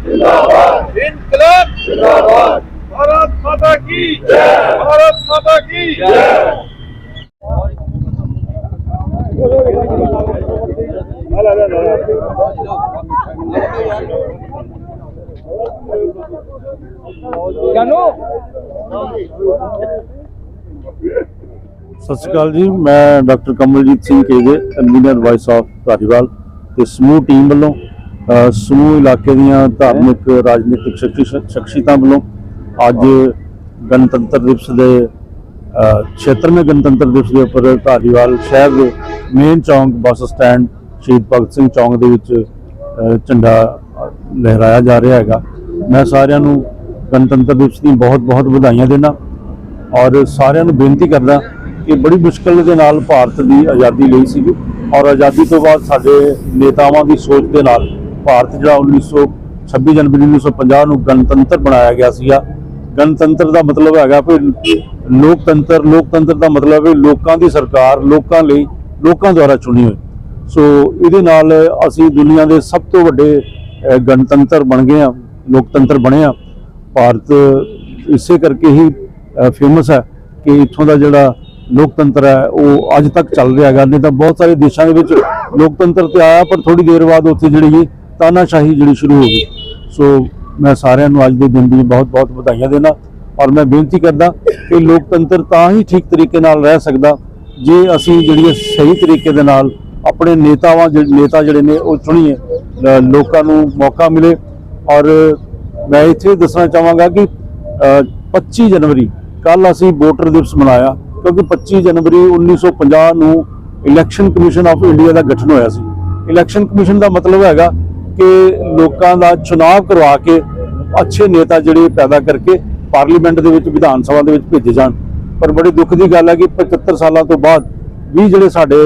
इनकलाब इनकलाब जिंदाबाद भारत माता की जय भारत माता की जय ਸਤਿ ਸ਼੍ਰੀ ਅਕਾਲ ਜੀ ਮੈਂ ਡਾਕਟਰ ਕਮਲਜੀਤ ਸਿੰਘ ਕੇਗੇ ਕਨਵੀਨਰ ਵਾਇਸ ਆਫ ਧਾਰੀਵਾਲ ਤੇ ਸਮੂਹ ਟੀਮ ਵੱਲੋਂ ਸਮੂਹ ਇਲਾਕੇ ਦੀਆਂ ਧਾਰਮਿਕ ਰਾਜਨੀਤਿਕ ਸ਼ਖਸੀਅਤਾਂ ਵੱਲੋਂ ਅੱਜ ਗਣਤੰਤਰ ਦਿਵਸ ਦੇ ਅ, 76ਵੇਂ ਗਣਤੰਤਰ ਦਿਵਸ ਦੇ ਉੱਪਰ ਧਾਰੀਵਾਲ ਸ਼ਹਿਰ ਦੇ ਮੇਨ ਚੌਂਕ ਬੱਸ ਸਟੈਂਡ ਸ਼ਹੀਦ ਭਗਤ ਸਿੰਘ ਚੌਂਕ ਦੇ ਵਿੱਚ ਝੰਡਾ ਲਹਿਰਾਇਆ ਜਾ ਰਿਹਾ ਹੈਗਾ। ਮੈਂ ਸਾਰਿਆਂ ਨੂੰ ਗਣਤੰਤਰ ਦਿਵਸ ਦੀ ਬਹੁਤ-ਬਹੁਤ ਵਧਾਈਆਂ ਦਿੰਦਾ ਔਰ ਸਾਰਿਆਂ ਨੂੰ ਬੇਨਤੀ ਕਰਦਾ ਕਿ ਬੜੀ ਮੁਸ਼ਕਲ ਦੇ ਨਾਲ ਭਾਰਤ ਦੀ ਆਜ਼ਾਦੀ ਲਈ ਸੀਗੀ ਔਰ ਆਜ਼ਾਦੀ ਤੋਂ ਬਾਅਦ ਸਾਡੇ ਨੇਤਾਵਾਂ ਦੀ ਸੋਚ ਦੇ ਨਾਲ ਭਾਰਤ ਜਿਹੜਾ 1900 26 ਜਨਵਰੀ 1950 ਨੂੰ ਗਣਤੰਤਰ ਬਣਾਇਆ ਗਿਆ ਸੀਗਾ। ਗਣਤੰਤਰ ਦਾ ਮਤਲਬ ਹੈਗਾ ਕਿ ਲੋਕਤੰਤਰ ਲੋਕਤੰਤਰ ਦਾ ਮਤਲਬ ਹੈ ਲੋਕਾਂ ਦੀ ਸਰਕਾਰ, ਲੋਕਾਂ ਲਈ, ਲੋਕਾਂ ਦੁਆਰਾ ਚੁਣੀ ਹੋਈ। ਸੋ ਇਹਦੇ ਨਾਲ ਅਸੀਂ ਦੁਨੀਆ ਦੇ ਸਭ ਤੋਂ ਵੱਡੇ ਗਣਤੰਤਰ ਬਣ ਗਏ ਆ ਲੋਕਤੰਤਰ ਬਣਿਆ, ਭਾਰਤ ਇਸੇ ਕਰਕੇ ਹੀ ਫੇਮਸ ਹੈ ਕਿ ਇੱਥੋਂ ਦਾ ਜਿਹੜਾ ਲੋਕਤੰਤਰ ਹੈ, ਉਹ ਅੱਜ ਤੱਕ ਚੱਲ ਰਿਹਾ ਹੈਗਾ। ਨਹੀਂ ਤਾਂ ਬਹੁਤ ਸਾਰੇ ਦੇਸ਼ਾਂ ਦੇ ਵਿੱਚ ਲੋਕਤੰਤਰ ਤੇ ਆਇਆ, ਪਰ ਥੋੜੀ ਦੇਰ ਬਾਅਦ ਉੱਥੇ ਜਿਹੜੀ ਤਾਨਾਸ਼ਾਹੀ ਜਿਹੜੀ ਸ਼ੁਰੂ ਹੋ ਗਈ। ਸੋ ਮੈਂ ਸਾਰਿਆਂ ਨੂੰ ਅੱਜ ਦੇ ਦਿਨ ਦੀ ਬਹੁਤ-ਬਹੁਤ ਵਧਾਈਆਂ ਦੇਣਾ ਔਰ ਮੈਂ ਬੇਨਤੀ ਕਰਦਾ ਕਿ ਲੋਕਤੰਤਰ ਤਾਂ ਹੀ ਠੀਕ ਤਰੀਕੇ ਨਾਲ ਰਹਿ ਸਕਦਾ, ਜੇ ਅਸੀਂ ਜਿਹੜੀ ਸਹੀ ਤਰੀਕੇ ਦੇ ਨਾਲ ਆਪਣੇ ਨੇਤਾਵਾਂ, ਜਿਹੜੇ ਨੇਤਾ ਜਿਹੜੇ ਨੇ, ਉਹ ਚੁਣੀਏ ਲੋਕਾਂ ਨੂੰ ਮੌਕਾ ਮਿਲੇ ਔਰ ਮੈਂ ਇੱਥੇ ਦੱਸਣਾ ਚਾਹਾਂਗਾ ਕਿ ਅ, 25 ਜਨਵਰੀ ਕੱਲ ਅਸੀਂ ਵੋਟਰ ਦਿਵਸ ਮਨਾਇਆ ਕਿਉਂਕਿ 25 ਜਨਵਰੀ 1950 ਨੂੰ ਇਲੈਕਸ਼ਨ ਕਮਿਸ਼ਨ ਆਫ ਇੰਡੀਆ ਦਾ ਗਠਨ ਹੋਇਆ ਸੀ। ਇਲੈਕਸ਼ਨ ਕਮਿਸ਼ਨ ਦਾ ਮਤਲਬ ਹੈਗਾ ਕਿ ਲੋਕਾਂ ਦਾ ਚੁਣਾਵ ਕਰਵਾ ਕੇ ਅੱਛੇ ਨੇਤਾ ਜਿਹੜੇ ਪੈਦਾ ਕਰਕੇ ਪਾਰਲੀਮੈਂਟ ਦੇ ਵਿੱਚ ਵਿਧਾਨ ਸਭਾ ਦੇ ਵਿੱਚ ਭੇਜੇ ਜਾਣ। ਪਰ ਬੜੇ ਦੁੱਖ ਦੀ ਗੱਲ ਹੈ ਕਿ 75 ਸਾਲਾਂ ਤੋਂ ਬਾਅਦ ਵੀ ਜਿਹੜੇ ਸਾਡੇ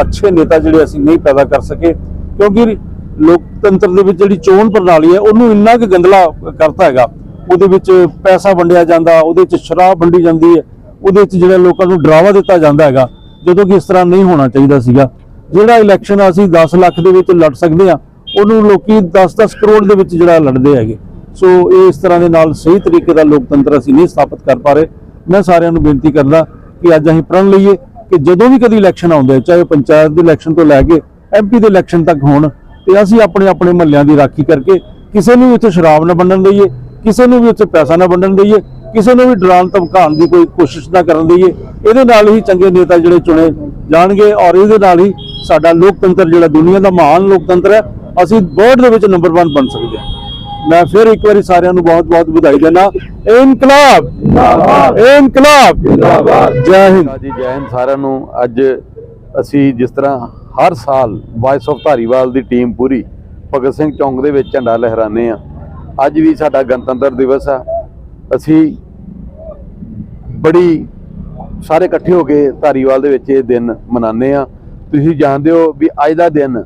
ਅੱਛੇ ਨੇਤਾ ਜਿਹੜੇ ਅਸੀਂ ਨਹੀਂ ਪੈਦਾ ਕਰ ਸਕੇ ਕਿਉਂਕਿ ਲੋਕਤੰਤਰ ਦੇ ਵਿੱਚ ਜਿਹੜੀ ਚੋਣ ਪ੍ਰਣਾਲੀ ਹੈ ਉਹਨੂੰ ਇੰਨਾ ਕੁ ਗੰਦਲਾ ਕਰਤਾ ਹੈਗਾ। ਉਹਦੇ ਵਿੱਚ ਪੈਸਾ ਵੰਡਿਆ ਜਾਂਦਾ ਉਹਦੇ ਵਿੱਚ ਸ਼ਰਾਬ ਵੰਡੀ ਜਾਂਦੀ ਹੈ ਉਹਦੇ ਵਿੱਚ ਜਿਹੜਾ ਲੋਕਾਂ ਨੂੰ ਡਰਾਵਾ ਦਿੱਤਾ ਜਾਂਦਾ ਹੈਗਾ ਜਦੋਂ ਕਿ ਇਸ ਤਰ੍ਹਾਂ ਨਹੀਂ ਹੋਣਾ ਚਾਹੀਦਾ ਸੀਗਾ। ਜਿਹੜਾ ਇਲੈਕਸ਼ਨ ਅਸੀਂ 10 ਲੱਖ ਦੇ ਵਿੱਚ ਲੜ ਸਕਦੇ ਆ ਉਹਨੂੰ ਲੋਕੀ 10-10 ਕਰੋੜ ਦੇ ਵਿੱਚ ਜਿਹੜਾ ਲੜਦੇ ਹੈਗੇ। ਸੋ ਇਹ ਇਸ ਤਰ੍ਹਾਂ ਦੇ ਨਾਲ ਸਹੀ ਤਰੀਕੇ ਦਾ ਲੋਕਤੰਤਰ ਅਸੀਂ ਨਹੀਂ ਸਥਾਪਿਤ ਕਰ ਪਾ ਰਹੇ। ਮੈਂ ਸਾਰਿਆਂ ਨੂੰ ਬੇਨਤੀ ਕਰਦਾ ਕਿ ਅੱਜ ਅਸੀਂ ਪ੍ਰਣ ਲਈਏ ਕਿ ਜਦੋਂ ਵੀ ਕਦੀ ਇਲੈਕਸ਼ਨ ਆਉਂਦੇ ਆ, ਚਾਹੇ ਪੰਚਾਇਤ ਦੇ ਇਲੈਕਸ਼ਨ ਤੋਂ ਲੈ ਕੇ ਐਮਪੀ ਦੇ ਇਲੈਕਸ਼ਨ ਤੱਕ ਹੋਣ ਤੇ ਅਸੀਂ ਆਪਣੇ ਆਪਣੇ ਮਹੱਲਿਆਂ ਦੀ ਰਾਖੀ ਕਰਕੇ ਕਿਸੇ ਨੂੰ ਵੀ ਉੱਥੇ ਸ਼ਰਾਬ ਨਾ ਵੰਡਣ ਦਈਏ ਕਿਸੇ ਨੂੰ ਵੀ ਉੱਥੇ ਪੈਸਾ ਨਾ ਵੰਡਣ ਦਈਏ ਕਿਸੇ ਨੂੰ ਵੀ ਡਰਾਉਣ ਧਮਕਾਉਣ ਦੀ ਕੋਈ ਕੋਸ਼ਿਸ਼ ਨਾ ਕਰਨ ਦਈਏ ਇਹਦੇ ਨਾਲ ਹੀ ਚੰਗੇ ਨੇਤਾ ਜਿਹੜੇ ਚੁਣੇ ਜਾਣਗੇ ਔਰ ਇਹਦੇ ਨਾਲ ਹੀ ਸਾਡਾ ਲੋਕਤੰਤਰ ਜਿਹੜਾ ਦੁਨੀਆ ਦਾ ਮਹਾਨ ਲੋਕਤੰਤਰ ਹੈ ਅਸੀਂ ਵਰਲਡ ਦੇ ਵਿੱਚ ਨੰਬਰ 1 ਬਣ ਸਕਦੇ ਹਾਂ। ਮੈਂ ਫਿਰ ਇੱਕ ਵਾਰੀ ਸਾਰਿਆਂ ਨੂੰ ਬਹੁਤ ਬਹੁਤ ਵਧਾਈ ਦਿੰਦਾ ਇਨਕਲਾਬ ਜਿੰਦਾਬਾਦ। ਇਨਕਲਾਬ। ਜਿੰਦਾਬਾਦ। ਜੈ ਹਿੰਦ। ਜੀ ਜੈ ਹਿੰਦ ਸਾਰਿਆਂ ਨੂੰ। ਅੱਜ ਅਸੀਂ ਜਿਸ ਤਰ੍ਹਾਂ ਹਰ ਸਾਲ ਵਾਇਸ ਆਫ ਧਾਰੀਵਾਲ ਦੀ ਟੀਮ ਪੂਰੀ ਭਗਤ ਸਿੰਘ ਚੌਂਕ ਦੇ ਵਿੱਚ ਝੰਡਾ ਲਹਿਰਾਉਂਦੇ ਆ ਅੱਜ ਵੀ ਸਾਡਾ ਗਣਤੰਤਰ ਦਿਵਸ ਆ। ਅਸੀਂ ਬੜੀ ਸਾਰੇ ਇਕੱਠੇ ਹੋ ਕੇ ਧਾਰੀਵਾਲ ਦੇ ਵਿੱਚ ਇਹ ਦਿਨ ਮਨਾਉਂਦੇ ਆ ਤੁਸੀਂ ਜਾਣਦੇ ਹੋ ਵੀ ਅੱਜ ਦਾ ਦਿਨ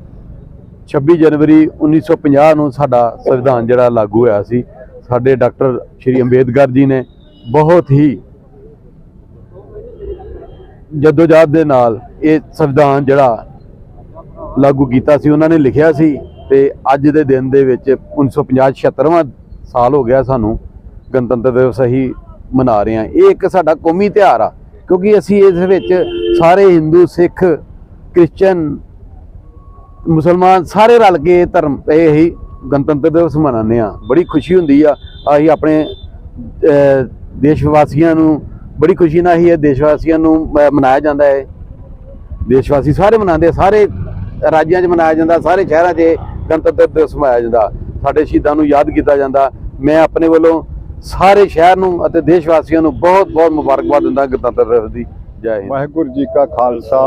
26 ਜਨਵਰੀ 1950 ਨੂੰ ਸਾਡਾ ਸੰਵਿਧਾਨ ਜਿਹੜਾ ਲਾਗੂ ਹੋਇਆ ਸੀ। ਸਾਡੇ ਡਾਕਟਰ ਸ਼੍ਰੀ ਅੰਬੇਦਕਰ ਜੀ ਨੇ ਬਹੁਤ ਹੀ ਜਦੋਜਹਿਦ ਦੇ ਨਾਲ ਇਹ ਸੰਵਿਧਾਨ ਜਿਹੜਾ ਲਾਗੂ ਕੀਤਾ ਸੀ, ਉਹਨਾਂ ਨੇ ਲਿਖਿਆ ਸੀ ਤੇ ਅੱਜ ਦੇ ਦਿਨ ਦੇ ਵਿੱਚ 1950 76ਵਾਂ ਸਾਲ ਹੋ ਗਿਆ ਸਾਨੂੰ ਗਣਤੰਤਰ ਦਿਵਸ ਅਸੀਂ ਮਨਾ ਰਹੇ ਹਾਂ। ਇਹ ਇੱਕ ਸਾਡਾ ਕੌਮੀ ਤਿਉਹਾਰ ਆ, ਕਿਉਂਕਿ ਅਸੀਂ ਇਸ ਵਿੱਚ ਸਾਰੇ ਹਿੰਦੂ, ਸਿੱਖ ਕ੍ਰਿਸਚੀਅਨ ਮੁਸਲਮਾਨ ਸਾਰੇ ਰਲ ਕੇ ਧਰਮ, ਇਹ ਹੀ ਗਣਤੰਤਰ ਦਿਵਸ ਮਨਾਉਂਦੇ ਆ ਬੜੀ ਖੁਸ਼ੀ ਹੁੰਦੀ ਆ, ਅਸੀਂ ਆਪਣੇ ਦੇਸ਼ ਵਾਸੀਆਂ ਨੂੰ ਬੜੀ ਖੁਸ਼ੀ ਨਾਲ ਹੀ ਇਹ ਦੇਸ਼ ਵਾਸੀਆਂ ਨੂੰ ਮਨਾਇਆ ਜਾਂਦਾ ਹੈ। ਦੇਸ਼ ਵਾਸੀ ਸਾਰੇ ਮਨਾਉਂਦੇ ਸਾਰੇ ਰਾਜਿਆਂ 'ਚ ਮਨਾਇਆ ਜਾਂਦਾ ਸਾਰੇ ਸ਼ਹਿਰਾਂ 'ਚ ਗਣਤੰਤਰ ਦਿਵਸ ਮਨਾਇਆ ਜਾਂਦਾ। ਸਾਡੇ ਸ਼ਹੀਦਾਂ ਨੂੰ ਯਾਦ ਕੀਤਾ ਜਾਂਦਾ। ਮੈਂ ਆਪਣੇ ਵੱਲੋਂ ਸਾਰੇ ਸ਼ਹਿਰ ਨੂੰ ਅਤੇ ਦੇਸ਼ ਵਾਸੀਆਂ ਨੂੰ ਬਹੁਤ ਬਹੁਤ ਮੁਬਾਰਕਬਾਦ ਦਿੰਦਾ ਗਣਤੰਤਰ ਦਿਵਸ ਦੀ। ਜੈ ਹਿੰਦ। ਵਾਹਿਗੁਰੂ ਜੀ ਕਾ ਖਾਲਸਾ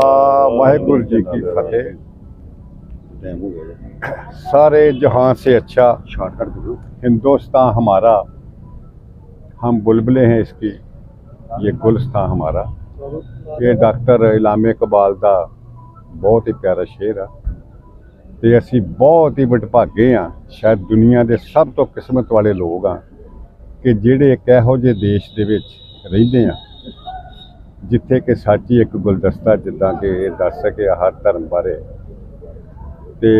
ਵਾਹਿਗੁਰੂ ਜੀ ਕੀ ਫਤਿਹ। सारे जहां से अच्छा ਹਿੰਦੁਸਤਾਨ ਹਮਾਰਾ। ਹਮ बुलबुलें ਹੈ इसकी ये गुलस्तान हमारा ये डॉक्टर इलामे कबाल का ਬਹੁਤ ਹੀ ਪਿਆਰਾ ਸ਼ੇਰ ਆ। ਤੇ ਅਸੀਂ ਬਹੁਤ ਹੀ ਵਡਭਾਗੇ ਆ। ਸ਼ਾਇਦ ਦੁਨੀਆ ਦੇ ਸਭ ਤੋਂ ਕਿਸਮਤ ਵਾਲੇ ਲੋਕ ਆ ਕਿ ਜਿਹੜੇ ਇੱਕ ਇਹੋ ਜਿਹੇ ਦੇਸ਼ ਦੇ ਵਿੱਚ ਰਹਿੰਦੇ ਆ, ਜਿੱਥੇ ਕਿ ਸਾਡੀ ਇੱਕ ਗੁਲਦਸਤਾ ਜਿੱਦਾਂ ਕਿ ਇਹ ਦੱਸ ਸਕੇ ਹਰ ਧਰਮ ਬਾਰੇ। ਤੇ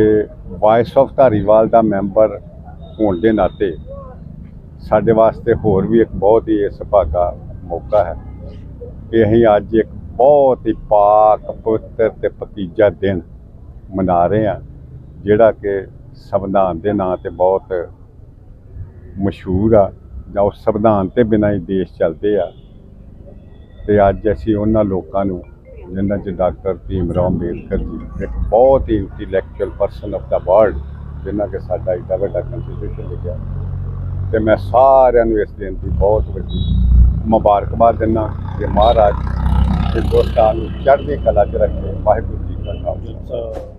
ਵਾਇਸ ਆਫ ਧਾਰੀਵਾਲ ਦਾ ਮੈਂਬਰ ਹੋਣ ਦੇ ਨਾਤੇ ਸਾਡੇ ਵਾਸਤੇ ਹੋਰ ਵੀ ਇੱਕ ਬਹੁਤ ਹੀ ਸੁਭਾਗਾ ਮੌਕਾ ਹੈ ਕਿ ਅਸੀਂ ਅੱਜ ਇੱਕ ਬਹੁਤ ਹੀ ਪਾਕ, ਪਵਿੱਤਰ ਤੇ ਪਤੀਜਾ ਦਿਨ ਮਨਾ ਰਹੇ ਹਾਂ, ਜਿਹੜਾ ਕਿ ਸੰਵਿਧਾਨ ਦੇ ਨਾਂ ਤੇ ਬਹੁਤ ਮਸ਼ਹੂਰ ਆ, ਜਾਂ ਉਸ ਸੰਵਿਧਾਨ ਤੇ ਬਿਨਾਂ ਹੀ ਦੇਸ਼ ਚੱਲਦੇ ਆ। ਤੇ ਅੱਜ ਅਸੀਂ ਉਹਨਾਂ ਲੋਕਾਂ ਨੂੰ, ਜਿਨ੍ਹਾਂ 'ਚ ਡਾਕਟਰ ਭੀਮ ਰਾਓ ਅੰਬੇਦਕਰ ਜੀ, ਇੱਕ ਬਹੁਤ ਹੀ intellectual person of the world ਜਿਨ੍ਹਾਂ ਕਿ ਸਾਡਾ ਇੱਡਾ ਵੱਡਾ ਕੰਸਟੀਟਿਊਸ਼ਨ ਲਿਖਿਆ। ਤੇ ਮੈਂ ਸਾਰਿਆਂ ਨੂੰ ਇਸ ਦਿਨ ਦੀ ਬਹੁਤ ਵੱਡੀ ਮੁਬਾਰਕਬਾਦ ਦਿੰਦਾ ਕਿ ਮਹਾਰਾਜ ਹਿੰਦੁਸਤਾਨ ਨੂੰ ਚੜ੍ਹਦੀ ਕਲਾ 'ਚ ਰੱਖੇ ਵਾਹਿਗੁਰੂ ਜੀ ਕਾ ਖਾਲਸਾ।